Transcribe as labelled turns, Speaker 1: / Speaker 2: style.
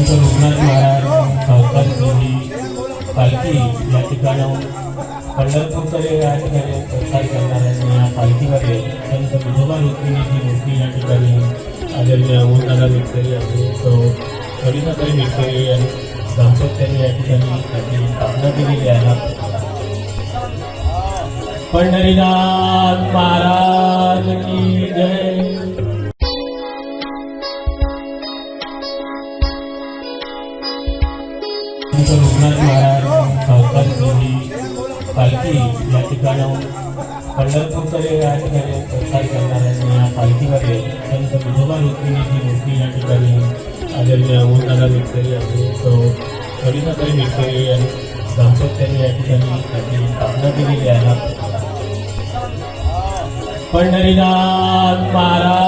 Speaker 1: संत लोकनाथ महाराज सावकारांची पालखी या ठिकाणाहून पंढरपूरकडे या ठिकाणी प्रसार करणार आहे या पालखीमध्ये संत विठोबा रुक्मिणीची मूर्ती या ठिकाणी आदरणीय अमोलदादा मिटकरी आणि तो कविताताई मिटकरी आणि दाम्पत्याने या ठिकाणी त्याची स्थापना केलेली आहे पंढरीनाथ महाराज संत लोकनाथ महाराज सावकारांची पालखी या ठिकाणाहून पंढरपूरकडे या ठिकाणी प्रसार करणार आहे या पालखीमध्ये संत विठोबा रुक्मिणीची मूर्ती या ठिकाणी आदरणीय अमोलदादा मिटकरी आणि तो कविताताई मिटकरी आणि दाम्पत्याने या ठिकाणी त्याची स्थापना केलेली आहे पंढरीनाथ महाराज